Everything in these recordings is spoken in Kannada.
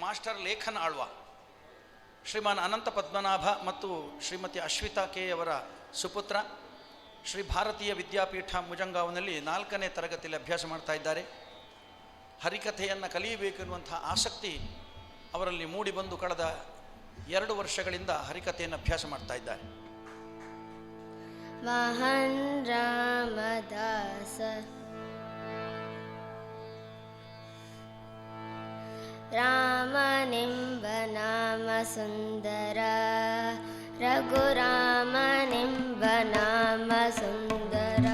ಮಾಸ್ಟರ್ ಲೇಖನ್ ಆಳ್ವ. ಶ್ರೀಮಾನ್ ಅನಂತ ಪದ್ಮನಾಭ ಮತ್ತು ಶ್ರೀಮತಿ ಅಶ್ವಿತಾ ಕೆ ಅವರ ಸುಪುತ್ರ. ಶ್ರೀ ಭಾರತೀಯ ವಿದ್ಯಾಪೀಠ ಮುಜಂಗಾವ್ನಲ್ಲಿ ನಾಲ್ಕನೇ ತರಗತಿಯಲ್ಲಿ ಅಭ್ಯಾಸ ಮಾಡ್ತಾ ಇದ್ದಾರೆ. ಹರಿಕಥೆಯನ್ನು ಕಲಿಯಬೇಕೆನ್ನುವಂಥ ಆಸಕ್ತಿ ಅವರಲ್ಲಿ ಮೂಡಿಬಂದು ಕಳೆದ ಎರಡು ವರ್ಷಗಳಿಂದ ಹರಿಕಥೆಯನ್ನು ಅಭ್ಯಾಸ ಮಾಡ್ತಾ ಇದ್ದಾರೆ. ಮಹನ್ ರಾಮದಾಸ. ರಾಮನೆಂಬ ನಾಮ ಸುಂದರ ರಘುರಾಮನೆಂಬ ನಾಮ ಸುಂದರ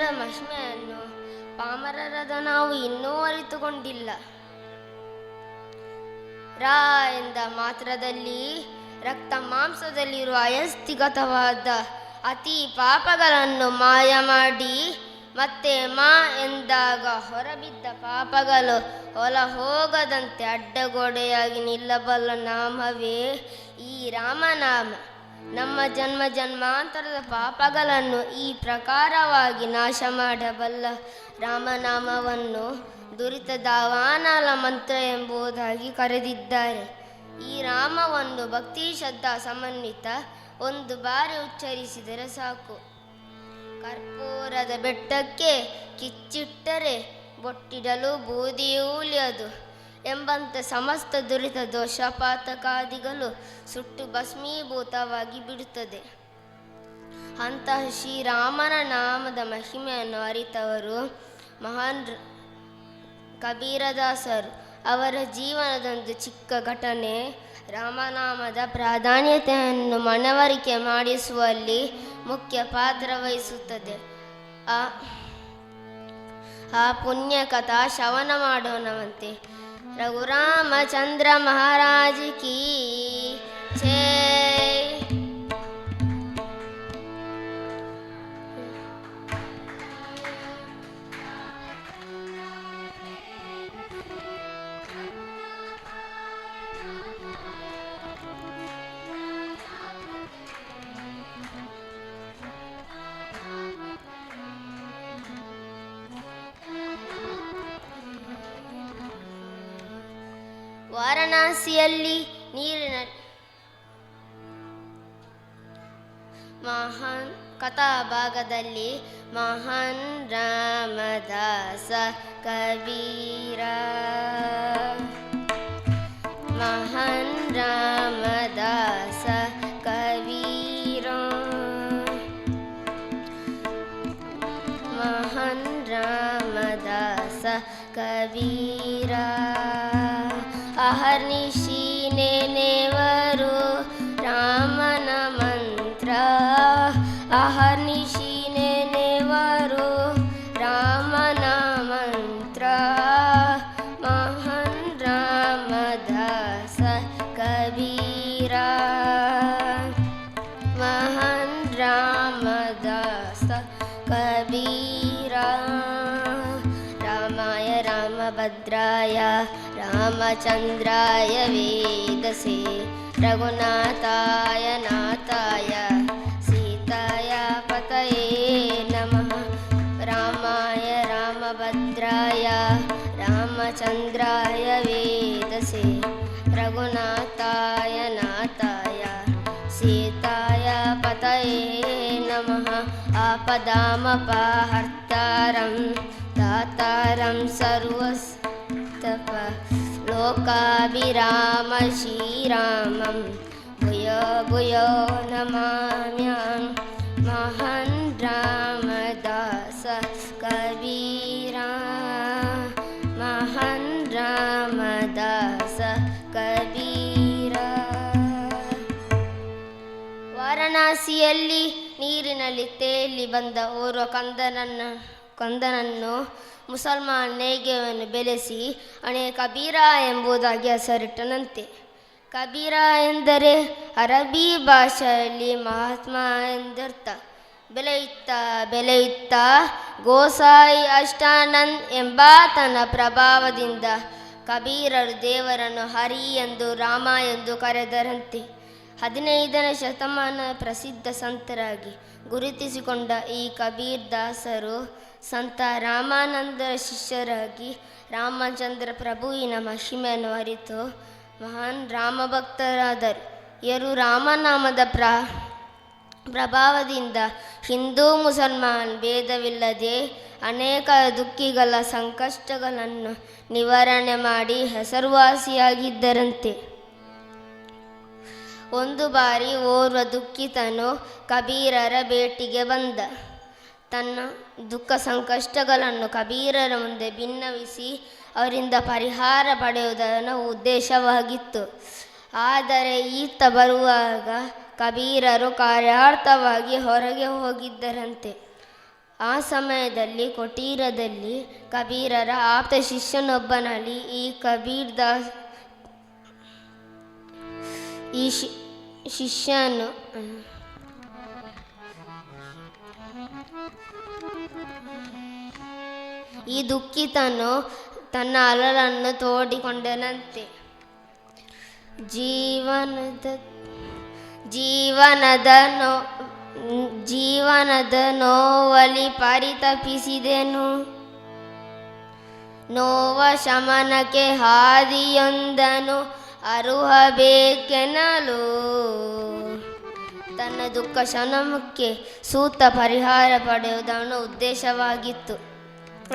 ಎರಡಕ್ಷರ ಮಹಿಮೆಯನ್ನು ಪಾಮರರದ ನಾವು ಇನ್ನೂ ಅರಿತುಕೊಂಡಿಲ್ಲ. ರಾ ಎಂದ ಮಾತ್ರದಲ್ಲಿ ರಕ್ತ ಮಾಂಸದಲ್ಲಿರುವ ಅಯಸ್ತಿಗತವಾದ ಅತಿ ಪಾಪಗಳನ್ನು ಮಾಯ ಮಾಡಿ ಮತ್ತೆ ಮಾ ಎಂದಾಗ ಹೊರಬಿದ್ದ ಪಾಪಗಳು ಹೊಲ ಹೋಗದಂತೆ ಅಡ್ಡಗೋಡೆಯಾಗಿ ನಿಲ್ಲಬಲ್ಲ ನಾಮವೇ ಈ ರಾಮನಾಮ. ನಮ್ಮ ಜನ್ಮ ಜನ್ಮಾಂತರದ ಪಾಪಗಳನ್ನು ಈ ಪ್ರಕಾರವಾಗಿ ನಾಶ ಮಾಡಬಲ್ಲ ರಾಮನಾಮವನ್ನು ದುರಿತ ದಾವಾನಾಲ ಮಂತ್ರ ಎಂಬುದಾಗಿ ಕರೆದಿದ್ದಾರೆ. ಈ ರಾಮವನ್ನು ಭಕ್ತಿ, ಶ್ರದ್ಧಾ, ಸಮನ್ವಿತ, ಒಂದು ಬಾರಿ ಉಚ್ಚರಿಸಿದರೆ ಸಾಕು. ಕರ್ಪೂರದ ಬೆಟ್ಟಕ್ಕೆ ಕಿಚ್ಚಿಟ್ಟರೆ, ಬೊಟ್ಟಿಡಲು ಬೂದಿಯೂ ಉಳಿಯದು ಎಂಬಂತೆ ಸಮಸ್ತ ದುರಿತ ದೋಷ ಪಾತಕಾದಿಗಳು ಸುಟ್ಟು ಭಸ್ಮೀಭೂತವಾಗಿ ಬಿಡುತ್ತದೆ. ಅಂತಹ ಶ್ರೀರಾಮನ ನಾಮದ ಮಹಿಮೆಯನ್ನು ಅರಿತವರು ಮಹಾನ್ ಕಬೀರದಾಸರು. ಅವರ ಜೀವನದೊಂದು ಚಿಕ್ಕ ಘಟನೆ. ರಾಮನಾಮದ ಪ್ರಾಧಾನ್ಯತೆಯನ್ನು ಮನವರಿಕೆ ಮಾಡಿಸುವಲ್ಲಿ ಮುಖ್ಯ ಪಾತ್ರ ವಹಿಸುತ್ತದೆ. ಆ ಆ ಪುಣ್ಯ ಕಥಾ ಶ್ರವಣ ಮಾಡೋಣವಂತೆ. रघुरामचन्द्रमहाराज की जय। ಜೈ ವಾರಣಾಸಿಯಲ್ಲಿ ನೀರಿನ ಮಹಾನ್ ಕಥಾ ಭಾಗದಲ್ಲಿ ಮಹಾನ್ ರಾಮದಾಸ ಕಬೀರ ಮಹಾನ್ ರಾಮದಾಸ ಕಬೀರ ಮಹಾನ್ ರಾಮದಾಸ ಕಬೀರ अहर्निशीनेनेवरो रामनमन्त्र। अहर्नि रामचन्द्राय वेदसे रघुनाथाय नाथाय सीताय पतये नमः। रामाय रामभद्राय रामचन्द्राय वेदसे रघुनाथाय नाथाय सीताय पतये नमः। आपदामपहर्तारं दातारं सर्वस्तप लोकाभिराम श्रीरामं भूयो भूयो नमाम्यहं महान् रामदास कबीरा महान् रामदास कबीरा ವಾರಣಾಸಿಯಲ್ಲಿ ನೀರಿನಲ್ಲಿ ತೇಲಿ ಬಂದ ಓರ್ವ ಕಂದನನ್ನು ಕಂದನನ್ನು ಮುಸಲ್ಮಾನ್ ನೇಯ್ಗೆಯನ್ನು ಬೆಳೆಸಿ ಅಣೆ ಕಬೀರ ಎಂಬುದಾಗಿ ಹೆಸರಿಟ್ಟನಂತೆ. ಕಬೀರ ಎಂದರೆ ಅರಬಿ ಭಾಷೆಯಲ್ಲಿ ಮಹಾತ್ಮ ಎಂದರ್ಥ. ಬೆಳೆಯುತ್ತಾ ಬೆಳೆಯುತ್ತಾ ಗೋಸಾಯಿ ಅಷ್ಟಾನಂದ್ ತನ್ನ ಪ್ರಭಾವದಿಂದ ಕಬೀರರು ದೇವರನ್ನು ಹರಿ ಎಂದು, ರಾಮ ಎಂದು ಕರೆದರಂತೆ. ಹದಿನೈದನೇ ಶತಮಾನ ಪ್ರಸಿದ್ಧ ಸಂತರಾಗಿ ಗುರುತಿಸಿಕೊಂಡ ಈ ಕಬೀರ್ ದಾಸರು ಸಂತ ರಾಮಾನಂದರ ಶಿಷ್ಯರಾಗಿ ರಾಮಚಂದ್ರ ಪ್ರಭುವಿನ ಮಹಿಮೆಯನ್ನು ಅರಿತು ಮಹಾನ್ ರಾಮಭಕ್ತರಾದರು. ಇವರು ರಾಮನಾಮದ ಪ್ರ, ಪ್ರಭಾವದಿಂದ ಹಿಂದೂ, ಮುಸಲ್ಮಾನ್ ಭೇದವಿಲ್ಲದೆ ಅನೇಕ ದುಃಖಿಗಳ ಸಂಕಷ್ಟಗಳನ್ನು ನಿವಾರಣೆ ಮಾಡಿ ಹೆಸರುವಾಸಿಯಾಗಿದ್ದರಂತೆ. ಒಂದು ಬಾರಿ ಓರ್ವ ದುಃಖಿತನು ಕಬೀರರ ಭೇಟಿಗೆ ಬಂದ. ತನ್ನ ದುಃಖ ಸಂಕಷ್ಟಗಳನ್ನು ಕಬೀರರ ಮುಂದೆ ಭಿನ್ನವಿಸಿ ಅವರಿಂದ ಪರಿಹಾರ ಪಡೆಯುವುದನ್ನು ಉದ್ದೇಶವಾಗಿತ್ತು. ಆದರೆ ಈತ ಬರುವಾಗ ಕಬೀರರು ಕಾರ್ಯಾರ್ಥವಾಗಿ ಹೊರಗೆ ಹೋಗಿದ್ದರಂತೆ. ಆ ಸಮಯದಲ್ಲಿ ಕೊಟೀರದಲ್ಲಿ ಕಬೀರರ ಆಪ್ತ ಶಿಷ್ಯನೊಬ್ಬನಲ್ಲಿ ಈ ಕಬೀರ್ ದಾಸ್ ಈ ಶಿಷ್ಯನು ಈ ದುಃಖಿತನು ತನ್ನ ಅಲಲನ್ನು ತೋಡಿಕೊಂಡನಂತೆ. ಜೀವನದ ಜೀವನದ ನೋ, ಜೀವನದ ನೋವಲಿ ಪರಿತಪಿಸಿದೆನು. ನೋವ ಶಮನಕ್ಕೆ ಹಾದಿಯೊಂದನು, ಅರುಹಬೇಕೆನ್ನಲು. ತನ್ನ ದುಃಖ ಶನಮಕ್ಕೆ ಸೂತ ಪರಿಹಾರ ಪಡೆಯುವುದನ್ನು ಉದ್ದೇಶವಾಗಿತ್ತು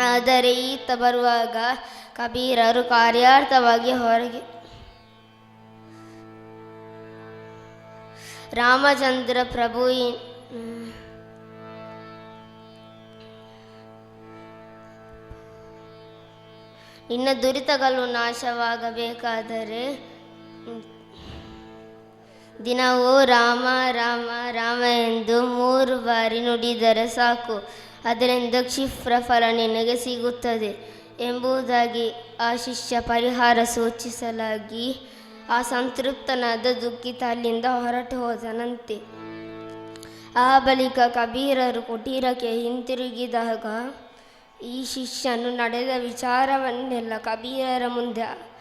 ಆದರೆ ಈತ ಬರುವಾಗ ಕಬೀರರು ಕಾರ್ಯಾರ್ಥವಾಗಿ ಹೊರಗೆ ರಾಮಚಂದ್ರ ಪ್ರಭು ಇ- ಹ್ಮ್. ನಿನ್ನ ದುರಿತಗಳು ನಾಶವಾಗಬೇಕಾದರೆ ದಿನವೂ ರಾಮ ರಾಮ ರಾಮ ಎಂದು ಮೂರು ಬಾರಿ ನುಡಿದರೆ ಸಾಕು. ಅದರಿಂದ ಕ್ಷಿಪ್ರ ಫಲ ನಿನಗೆ ಸಿಗುತ್ತದೆ ಎಂಬುದಾಗಿ ಆ ಶಿಷ್ಯ ಪರಿಹಾರ ಸೂಚಿಸಲಾಗಿ ಆ ಸಂತೃಪ್ತನಾದ ದುಃಖಿತ ಅಲ್ಲಿಂದ ಹೊರಟು ಹೋದನಂತೆ. ಆ ಬಳಿಕ ಕಬೀರರು ಕುಟೀರಕ್ಕೆ ಹಿಂತಿರುಗಿದಾಗ ಈ ಶಿಷ್ಯನು ನಡೆದ ವಿಚಾರವನ್ನೆಲ್ಲ ಕಬೀರರ ಮುಂದೆ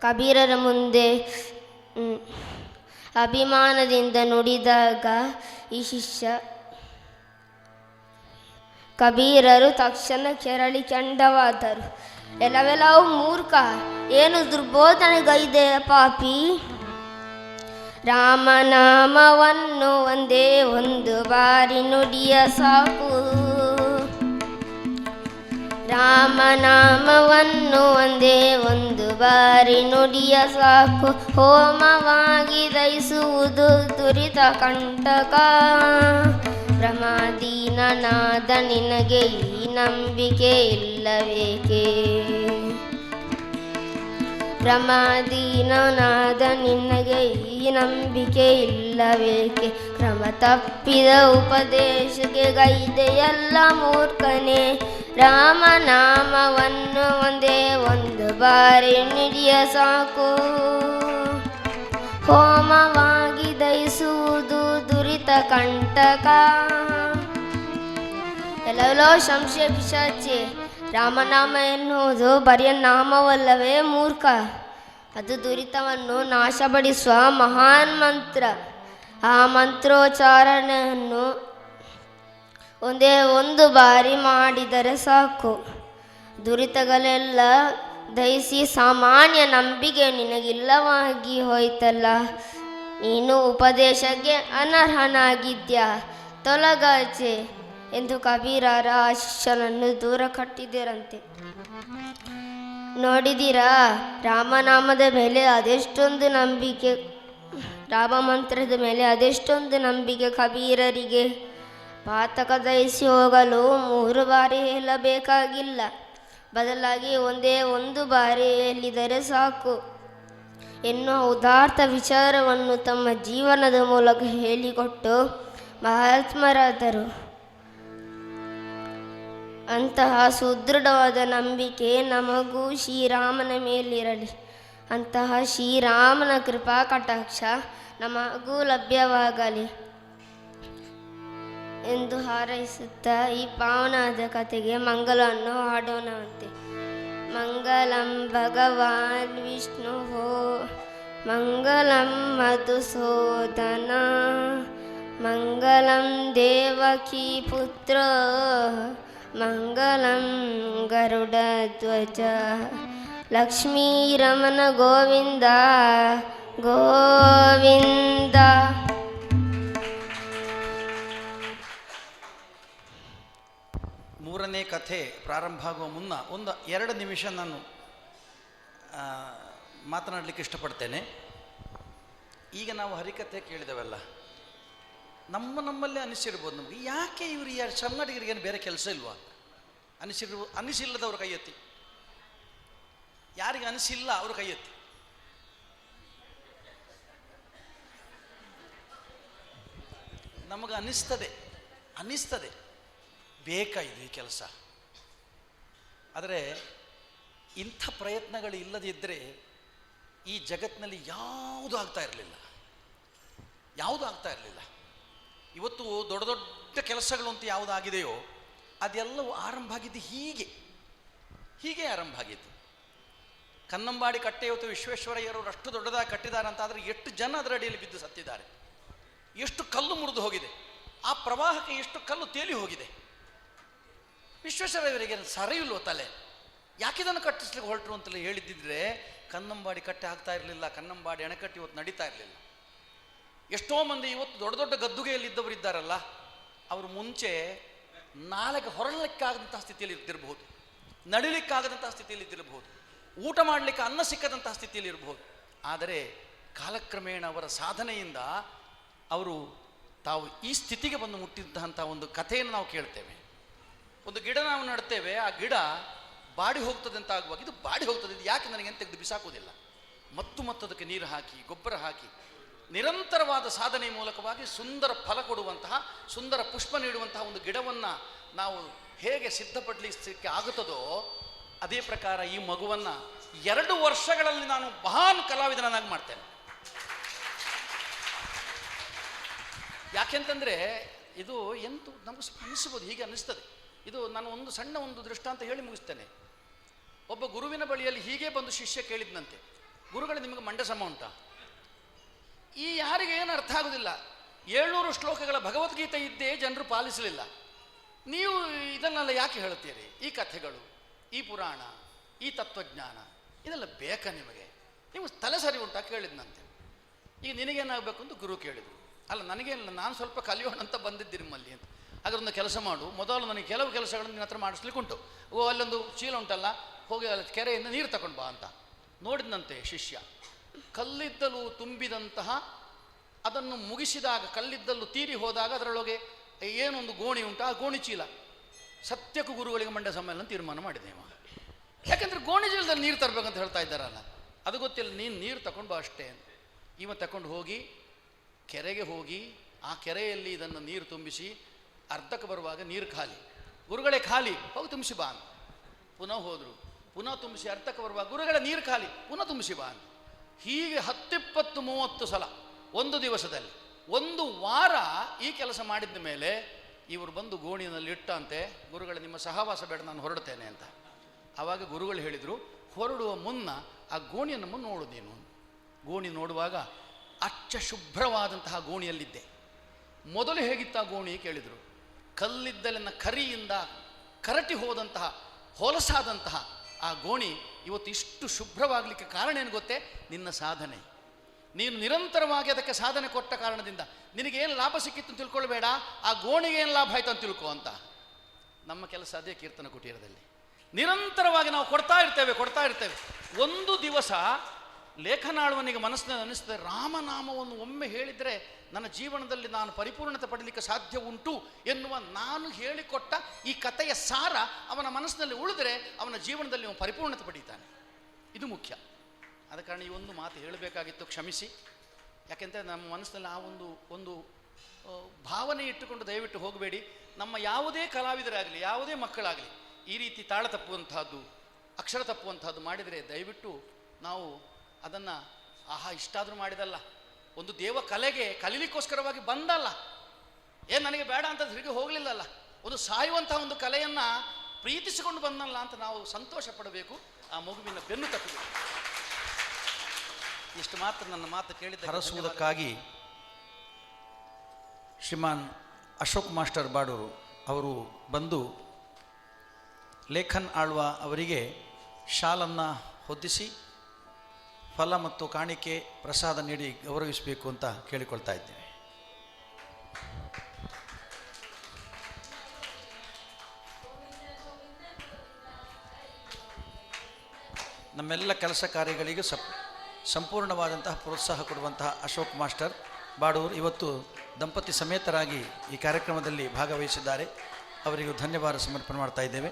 ಕಬೀರರ ಮುಂದೆ ಅಭಿಮಾನದಿಂದ ನುಡಿದಾಗ ಈ ಶಿಷ್ಯ. ಕಬೀರರು ತಕ್ಷಣ ಕೆರಳಿ ಚಂಡವಾದರು ಎಲ್ಲವೆಲ್ಲವು ಮೂರ್ಖ, ಏನು ದುರ್ಬೋಧನೆಗೈದೆ ಪಾಪಿ? ರಾಮನಾಮವನ್ನು ಒಂದೇ ಒಂದು ಬಾರಿ ನುಡಿಯ ಸಾಕು. ರಾಮನಾಮವನ್ನು ಒಂದೇ ಒಂದು ಬಾರಿ ನುಡಿಯ ಸಾಕು. ಹೋಮವಾಗಿ ದಯಿಸುವುದು ತುರಿತ ಕಂಟಕ. ಪ್ರಮಾದೀನನಾದ ನಿನಗೆ ಈ ನಂಬಿಕೆ ಇಲ್ಲಬೇಕೆ ಪ್ರಮಾದೀನನಾದ ನಿನಗೆ ಈ ನಂಬಿಕೆ ಇಲ್ಲಬೇಕೆ ಕ್ರಮ ತಪ್ಪಿದ ಉಪದೇಶಕ್ಕೆ ಗೈದೆಯಲ್ಲ ಮೂರ್ಖನೆ. ರಾಮನಾಮವನ್ನು ಒಂದೇ ಒಂದು ಬಾರಿ ನಿಡಿಯ ಸಾಕು. ಹೋಮವಾಗಿ ದಯಿಸುವುದು ದುರಿತ ಕಂಟಕ. ಎಲ್ಲೆಲ್ಲೋ ಸಂಶಯ ಪಿಶಾಚಿ ರಾಮನಾಮ ಎನ್ನುವುದು ಬರೆಯ ನಾಮವಲ್ಲವೇ ಮೂರ್ಖ. ಅದು ದುರಿತವನ್ನು ನಾಶಪಡಿಸುವ ಮಹಾನ್ ಮಂತ್ರ. ಆ ಮಂತ್ರೋಚ್ಚಾರಣೆಯನ್ನು ಒಂದೇ ಒಂದು ಬಾರಿ ಮಾಡಿದರೆ ಸಾಕು. ದುರಿತಗಳೆಲ್ಲ ದಯಿಸಿ ಸಾಮಾನ್ಯ ನಂಬಿಕೆ ನಿನಗಿಲ್ಲವಾಗಿ ಹೋಯ್ತಲ್ಲ. ನೀನು ಉಪದೇಶಕ್ಕೆ ಅನರ್ಹನಾಗಿದ್ಯಾ? ತೊಲಗಾಚೆ ಎಂದು ಕಬೀರರ ಶಿಷ್ಯನನ್ನು ದೂರ ಕಟ್ಟಿದ್ದೀರಂತೆ ನೋಡಿದಿರಾ, ರಾಮನಾಮದ ಮೇಲೆ ಅದೆಷ್ಟೊಂದು ನಂಬಿಕೆ ರಾಮ ಮಂತ್ರದ ಮೇಲೆ ಅದೆಷ್ಟೊಂದು ನಂಬಿಕೆ ಕಬೀರರಿಗೆ? ಪಾತಕ ದಯಿಸಿ ಹೋಗಲು ಮೂರು ಬಾರಿ ಹೇಳಬೇಕಾಗಿಲ್ಲ. ಬದಲಾಗಿ ಒಂದೇ ಒಂದು ಬಾರಿ ಹೇಳಿದರೆ ಸಾಕು. ಎನ್ನುವ ಉದಾರ್ಥ ವಿಚಾರವನ್ನು ತಮ್ಮ ಜೀವನದ ಮೂಲಕ ಹೇಳಿಕೊಟ್ಟು ಮಹಾತ್ಮರಾದರು. ಅಂತಹ ಸುದೃಢವಾದ ನಂಬಿಕೆ ನಮಗೂ ಶ್ರೀರಾಮನ ಮೇಲಿರಲಿ. ಅಂತಹ ಶ್ರೀರಾಮನ ಕೃಪಾ ಕಟಾಕ್ಷ ನಮಗೂ ಲಭ್ಯವಾಗಲಿ. ಎಂದು ಹಾರೈಸುತ್ತಾ ಈ ಪಾವನಾದ ಕಥೆಗೆ ಮಂಗಲವನ್ನು ಹಾಡೋಣವಂತೆ. ಮಂಗಲಂ ಭಗವಾನ್ ವಿಷ್ಣು ಮಂಗಲಂ ಮಧುಸೂದನ, ಮಂಗಲಂ ದೇವಕಿ ಪುತ್ರ, ಮಂಗಲಂ ಗರುಡಧ್ವಜ ಲಕ್ಷ್ಮೀರಮನ ಗೋವಿಂದ ಗೋವಿಂದ. ಮೂರನೇ ಕಥೆ ಪ್ರಾರಂಭ ಆಗುವ ಮುನ್ನ ಒಂದು ಎರಡು ನಿಮಿಷ ನಾನು ಮಾತನಾಡಲಿಕ್ಕೆ ಇಷ್ಟಪಡ್ತೇನೆ. ಈಗ ನಾವು ಹರಿಕಥೆ ಕೇಳಿದೆವಲ್ಲ, ನಮ್ಮ ನಮ್ಮಲ್ಲೇ ಅನಿಸಿರ್ಬೋದು ನಮಗೆ. ಯಾಕೆ ಇವರು ಯಾರು ಕನ್ನಡಿಗರಿಗೇನು ಬೇರೆ ಕೆಲಸ ಇಲ್ವಾ? ಅನಿಸಿರ್ಬೋದು ಅನಿಸಿಲ್ಲದವ್ರ ಕೈ ಎತ್ತಿ. ಯಾರಿಗೆ ಅನಿಸಿಲ್ಲ ಅವ್ರ ಕೈ ಎತ್ತಿ. ನಮಗೆ ಅನಿಸ್ತದೆ ಅನಿಸ್ತದೆ. ಬೇಕಾ ಇದು ಈ ಕೆಲಸ. ಆದರೆ ಇಂಥ ಪ್ರಯತ್ನಗಳು ಇಲ್ಲದಿದ್ದರೆ ಈ ಜಗತ್ತಿನಲ್ಲಿ ಯಾವುದೂ ಆಗ್ತಾ ಇರಲಿಲ್ಲ. ಯಾವುದೂ ಆಗ್ತಾ ಇರಲಿಲ್ಲ. ಇವತ್ತು ದೊಡ್ಡ ದೊಡ್ಡ ಕೆಲಸಗಳು ಅಂತ ಯಾವುದಾಗಿದೆಯೋ ಅದೆಲ್ಲವೂ ಆರಂಭ ಆಗಿದ್ದು ಹೀಗೆ. ಹೀಗೆ ಆರಂಭ ಆಗಿತ್ತು ಕನ್ನಂಬಾಡಿ ಕಟ್ಟೆ ಇವತ್ತು ವಿಶ್ವೇಶ್ವರಯ್ಯರವರು ಅಷ್ಟು ದೊಡ್ಡದಾಗಿ ಕಟ್ಟಿದ್ದಾರೆ ಅಂತ ಆದರೆ ಎಷ್ಟು ಜನ ಅದರ ಅಡಿಯಲ್ಲಿ ಬಿದ್ದು ಸತ್ತಿದ್ದಾರೆ. ಎಷ್ಟು ಕಲ್ಲು ಮುರಿದು ಹೋಗಿದೆ. ಆ ಪ್ರವಾಹಕ್ಕೆ ಎಷ್ಟು ಕಲ್ಲು ತೇಲಿ ಹೋಗಿದೆ. ವಿಶ್ವೇಶ್ವರಯ್ಯರಿಗೆ ಸರಿಯಿಲ್ವೋ ತಲೆ? ಯಾಕಿದನ್ನು ಕಟ್ಟಿಸ್ಲಿಕ್ಕೆ ಹೊರಟರು ಅಂತಲೇ ಹೇಳಿದ್ದಿದ್ರೆ ಕನ್ನಂಬಾಡಿ ಕಟ್ಟೆ ಆಗ್ತಾ ಇರಲಿಲ್ಲ, ಕನ್ನಂಬಾಡಿ ಅಣೆಕಟ್ಟು ಇವತ್ತು ನಡೀತಾ ಇರಲಿಲ್ಲ. ಎಷ್ಟೋ ಮಂದಿ ಇವತ್ತು ದೊಡ್ಡ ದೊಡ್ಡ ಗದ್ದುಗೆಯಲ್ಲಿದ್ದವರು ಇದ್ದಾರಲ್ಲ ಅವರು ಮುಂಚೆ ನಾಲೆಗೆ ಹೊರಲಿಕ್ಕಾಗದಂತಹ ಸ್ಥಿತಿಯಲ್ಲಿ ಇದ್ದಿರಬಹುದು, ನಡಿಲಿಕ್ಕಾಗದಂತಹ ಸ್ಥಿತಿಯಲ್ಲಿ ಇದ್ದಿರಬಹುದು, ಊಟ ಮಾಡಲಿಕ್ಕೆ ಅನ್ನ ಸಿಕ್ಕದಂತಹ ಸ್ಥಿತಿಯಲ್ಲಿ ಇರಬಹುದು. ಆದರೆ ಕಾಲಕ್ರಮೇಣ ಅವರ ಸಾಧನೆಯಿಂದ ಅವರು ತಾವು ಈ ಸ್ಥಿತಿಗೆ ಬಂದು ಮುಟ್ಟಿದ್ದಂಥ ಒಂದು ಕಥೆಯನ್ನು ನಾವು ಕೇಳ್ತೇವೆ. ಒಂದು ಗಿಡ ನಾವು ನಡ್ತೇವೆ, ಆ ಗಿಡ ಬಾಡಿ ಹೋಗ್ತದೆ ಅಂತ ಆಗುವಾಗ ಇದು ಬಾಡಿ ಹೋಗ್ತದೆ, ಇದು ಯಾಕೆ ನನಗೆ ಅಂತ ತೆಗೆದು ಬಿಸಾಕೋದಿಲ್ಲ. ಮತ್ತು ಮತ್ತದಕ್ಕೆ ನೀರು ಹಾಕಿ, ಗೊಬ್ಬರ ಹಾಕಿ, ನಿರಂತರವಾದ ಸಾಧನೆ ಮೂಲಕವಾಗಿ ಸುಂದರ ಫಲ ಕೊಡುವಂತಹ, ಸುಂದರ ಪುಷ್ಪ ನೀಡುವಂತಹ ಒಂದು ಗಿಡವನ್ನು ನಾವು ಹೇಗೆ ಸಿದ್ಧಪಡಿಸಲಿಕ್ಕೆ ಆಗುತ್ತದೋ ಅದೇ ಪ್ರಕಾರ ಈ ಮಗುವನ್ನು ಎರಡು ವರ್ಷಗಳಲ್ಲಿ ನಾನು ಮಹಾನ್ ಕಲಾವಿದನನ್ನಾಗಿ ಮಾಡ್ತೇನೆ. ಯಾಕೆಂತಂದರೆ ಇದು ಎಂತೂ ನಮಗೆ ಅನಿಸ್ಬೋದು, ಹೀಗೆ ಅನಿಸ್ತದೆ. ಇದು ನಾನು ಒಂದು ಸಣ್ಣ ಒಂದು ದೃಷ್ಟಾಂತ ಹೇಳಿ ಮುಗಿಸ್ತೇನೆ. ಒಬ್ಬ ಗುರುವಿನ ಬಳಿಯಲ್ಲಿ ಹೀಗೆ ಬಂದು ಶಿಷ್ಯ ಕೇಳಿದ್ನಂತೆ, ಗುರುಗಳು, ನಿಮಗೆ ಮಂಡ ಸಮ ಉಂಟಾ? ಈ ಯಾರಿಗೆ ಏನು ಅರ್ಥ ಆಗುದಿಲ್ಲ. ಏಳ್ನೂರು ಶ್ಲೋಕಗಳ ಭಗವದ್ಗೀತೆ ಇದ್ದೇ ಜನರು ಪಾಲಿಸಲಿಲ್ಲ. ನೀವು ಇದನ್ನೆಲ್ಲ ಯಾಕೆ ಹೇಳುತ್ತೀರಿ? ಈ ಕಥೆಗಳು, ಈ ಪುರಾಣ, ಈ ತತ್ವಜ್ಞಾನ, ಇದೆಲ್ಲ ಬೇಕಾ ನಿಮಗೆ? ನೀವು ತಲೆ ಸರಿ ಉಂಟಾ ಕೇಳಿದ್ನಂತೆ. ಈಗ ನಿನಗೇನಾಗಬೇಕು ಅಂತ ಗುರು ಕೇಳಿದರು. ಅಲ್ಲ, ನನಗೇನಿಲ್ಲ, ನಾನು ಸ್ವಲ್ಪ ಕಲಿಯೋಣ ಅಂತ ಬಂದಿದ್ದೆ ನಿಮ್ಮಲ್ಲಿ ಅಂತ. ಹಾಗಾದ್ರೆ ಒಂದು ಕೆಲಸ ಮಾಡು. ಮೊದಲು ನನಗೆ ಕೆಲವು ಕೆಲಸಗಳನ್ನು ನಿನ್ನ ಹತ್ರ ಮಾಡಿಸ್ಲಿಕ್ಕೆ ಉಂಟು. ಓ, ಅಲ್ಲೊಂದು ಚೀಲ ಉಂಟಲ್ಲ, ಹೋಗಿ ಅಲ್ಲಿ ಕೆರೆಯಿಂದ ನೀರು ತಗೊಂಡು ಬಾ ಅಂತ. ನೋಡಿದಂತೆ ಶಿಷ್ಯ. ಕಲ್ಲಿದ್ದಲು ತುಂಬಿದಂತಹ, ಅದನ್ನು ಮುಗಿಸಿದಾಗ, ಕಲ್ಲಿದ್ದಲು ತೀರಿ ಹೋದಾಗ ಅದರೊಳಗೆ ಏನೊಂದು ಗೋಣಿ ಉಂಟು. ಆ ಗೋಣಿ ಚೀಲ. ಸತ್ಯಕ್ಕೂ ಗುರುಗಳಿಗೆ ಮಂಡ್ಯ ಸಮ್ಮೇಳನ ತೀರ್ಮಾನ ಮಾಡಿದೆ ಇವಾಗ. ಯಾಕಂದ್ರೆ ಗೋಣಿ ಚೀಲದಲ್ಲಿ ನೀರು ತರಬೇಕಂತ ಹೇಳ್ತಾ ಇದ್ದಾರಲ್ಲ. ಅದು ಗೊತ್ತಿಲ್ಲ, ನೀನು ನೀರು ತಗೊಂಡು ಬಾ ಅಷ್ಟೇ ಅಂತ. ಇವ ತಗೊಂಡು ಹೋಗಿ, ಕೆರೆಗೆ ಹೋಗಿ, ಆ ಕೆರೆಯಲ್ಲಿ ಇದನ್ನು ನೀರು ತುಂಬಿಸಿ ಅರ್ಧಕ್ಕೆ ಬರುವಾಗ ನೀರು ಖಾಲಿ. ಗುರುಗಳೇ ಖಾಲಿ ಹೋಗಿ ತುಂಬಿಸಿ ಬಾ ಅಂತ. ಪುನಃ ಹೋದರು. ಪುನಃ ತುಂಬಿಸಿ ಅರ್ಧಕ್ಕೆ ಬರುವಾಗ ಗುರುಗಳ ನೀರು ಖಾಲಿ, ಪುನಃ ತುಂಬಿಸಿ ಬಾ ಅಂತ. ಹೀಗೆ ಹತ್ತಿಪ್ಪತ್ತು ಮೂವತ್ತು ಸಲ, ಒಂದು ದಿವಸದಲ್ಲಿ, ಒಂದು ವಾರ ಈ ಕೆಲಸ ಮಾಡಿದ ಮೇಲೆ ಇವರು ಬಂದು ಗೋಣಿನಲ್ಲಿ ಇಟ್ಟಂತೆ, ಗುರುಗಳ ನಿಮ್ಮ ಸಹವಾಸ ಬೇಡ, ನಾನು ಹೊರಡ್ತೇನೆ ಅಂತ. ಆವಾಗ ಗುರುಗಳು ಹೇಳಿದರು, ಹೊರಡುವ ಮುನ್ನ ಆ ಗೋಣಿಯನ್ನು ನೋಡು ನೀನು ಗೋಣಿ ನೋಡುವಾಗ ಅಚ್ಚ ಶುಭ್ರವಾದಂತಹ ಗೋಣಿಯಲ್ಲಿದ್ದೆ. ಮೊದಲು ಹೇಗಿತ್ತ ಗೋಣಿ ಕೇಳಿದರು. ಕಲ್ಲಿದ್ದಲಿನ ಕರಿಯಿಂದ ಕರಟಿ ಹೋದಂತಹ, ಹೊಲಸಾದಂತಹ ಆ ಗೋಣಿ ಇವತ್ತು ಇಷ್ಟು ಶುಭ್ರವಾಗಲಿಕ್ಕೆ ಕಾರಣ ಏನು ಗೊತ್ತೇ? ನಿನ್ನ ಸಾಧನೆ. ನೀನು ನಿರಂತರವಾಗಿ ಅದಕ್ಕೆ ಸಾಧನೆ ಕೊಟ್ಟ ಕಾರಣದಿಂದ ನಿನಗೇನು ಲಾಭ ಸಿಕ್ಕಿತ್ತು ಅಂತ ತಿಳ್ಕೊಳ್ಬೇಡ, ಆ ಗೋಣಿಗೆ ಏನು ಲಾಭ ಆಯ್ತು ಅಂತ ತಿಳ್ಕೊ ಅಂತ. ನಮ್ಮ ಕೆಲಸ ಅದೇ ಕೀರ್ತನ ಕುಟೀರದಲ್ಲಿ. ನಿರಂತರವಾಗಿ ನಾವು ಕೊಡ್ತಾ ಇರ್ತೇವೆ ಕೊಡ್ತಾ ಇರ್ತೇವೆ. ಒಂದು ದಿವಸ ಲೇಖನಾಳುವನಿಗೆ ಮನಸ್ಸಿನಲ್ಲಿ ಅನ್ನಿಸ್ತದೆ ರಾಮನಾಮವನ್ನು ಒಮ್ಮೆ ಹೇಳಿದರೆ ನನ್ನ ಜೀವನದಲ್ಲಿ ನಾನು ಪರಿಪೂರ್ಣತೆ ಪಡಲಿಕ್ಕೆ ಸಾಧ್ಯ ಉಂಟು ಎನ್ನುವ ನಾನು ಹೇಳಿಕೊಟ್ಟ ಈ ಕಥೆಯ ಸಾರ ಅವನ ಮನಸ್ಸಿನಲ್ಲಿ ಉಳಿದರೆ ಅವನ ಜೀವನದಲ್ಲಿ ಅವನು ಪರಿಪೂರ್ಣತೆ ಪಡೀತಾನೆ. ಇದು ಮುಖ್ಯ. ಆದ ಕಾರಣ ಈ ಒಂದು ಮಾತು ಹೇಳಬೇಕಾಗಿತ್ತು, ಕ್ಷಮಿಸಿ. ಯಾಕೆಂದರೆ ನಮ್ಮ ಮನಸ್ಸಿನಲ್ಲಿ ಆ ಒಂದು ಒಂದು ಭಾವನೆ ಇಟ್ಟುಕೊಂಡು ದಯವಿಟ್ಟು ಹೋಗಬೇಡಿ. ನಮ್ಮ ಯಾವುದೇ ಕಲಾವಿದರಾಗಲಿ, ಯಾವುದೇ ಮಕ್ಕಳಾಗಲಿ ಈ ರೀತಿ ತಾಳ ತಪ್ಪುವಂತಹದ್ದು, ಅಕ್ಷರ ತಪ್ಪುವಂತಹದ್ದು ಮಾಡಿದರೆ ದಯವಿಟ್ಟು ನಾವು ಅದನ್ನು, ಆಹಾ, ಇಷ್ಟಾದರೂ ಮಾಡಿದಲ್ಲ. ಒಂದು ದೇವ ಕಲೆಗೆ ಕಲೀಲಿಕ್ಕೋಸ್ಕರವಾಗಿ ಬಂದಲ್ಲ. ಏನು ನನಗೆ ಬೇಡ ಅಂತ ತಿರುಗಿ ಹೋಗಲಿಲ್ಲಲ್ಲ. ಒಂದು ಸಾಯುವಂತಹ ಒಂದು ಕಲೆಯನ್ನು ಪ್ರೀತಿಸಿಕೊಂಡು ಬಂದಲ್ಲ ಅಂತ ನಾವು ಸಂತೋಷ ಪಡಬೇಕು. ಆ ಮಗುವಿನ ಬೆನ್ನು ತಟ್ಟಬೇಕು ಇಷ್ಟು ಮಾತ್ರ ನನ್ನ ಮಾತು ಕೇಳಿದ ಹರಸುವುದಕ್ಕಾಗಿ ಶ್ರೀಮಾನ್ ಅಶೋಕ್ ಮಾಸ್ಟರ್ ಬಾಡೂರು ಅವರು ಬಂದು ಲೇಖನ್ ಆಳ್ವ ಅವರಿಗೆ ಶಾಲನ್ನು ಹೊದಿಸಿ ಫಲ ಮತ್ತು ಕಾಣಿಕೆ ಪ್ರಸಾದ ನೀಡಿ ಗೌರವಿಸಬೇಕು ಅಂತ ಕೇಳಿಕೊಳ್ತಾ ಇದ್ದೇವೆ ನಮ್ಮೆಲ್ಲ ಕೆಲಸ ಕಾರ್ಯಗಳಿಗೆ ಸಪ್, ಸಂಪೂರ್ಣವಾದಂತಹ ಪ್ರೋತ್ಸಾಹ ಕೊಡುವಂತಹ ಅಶೋಕ್ ಮಾಸ್ಟರ್ ಬಾಡೂರು ಇವತ್ತು ದಂಪತಿ ಸಮೇತರಾಗಿ ಈ ಕಾರ್ಯಕ್ರಮದಲ್ಲಿ ಭಾಗವಹಿಸಿದ್ದಾರೆ. ಅವರಿಗೂ ಧನ್ಯವಾದ ಸಮರ್ಪಣೆ ಮಾಡ್ತಾ ಇದ್ದೇವೆ.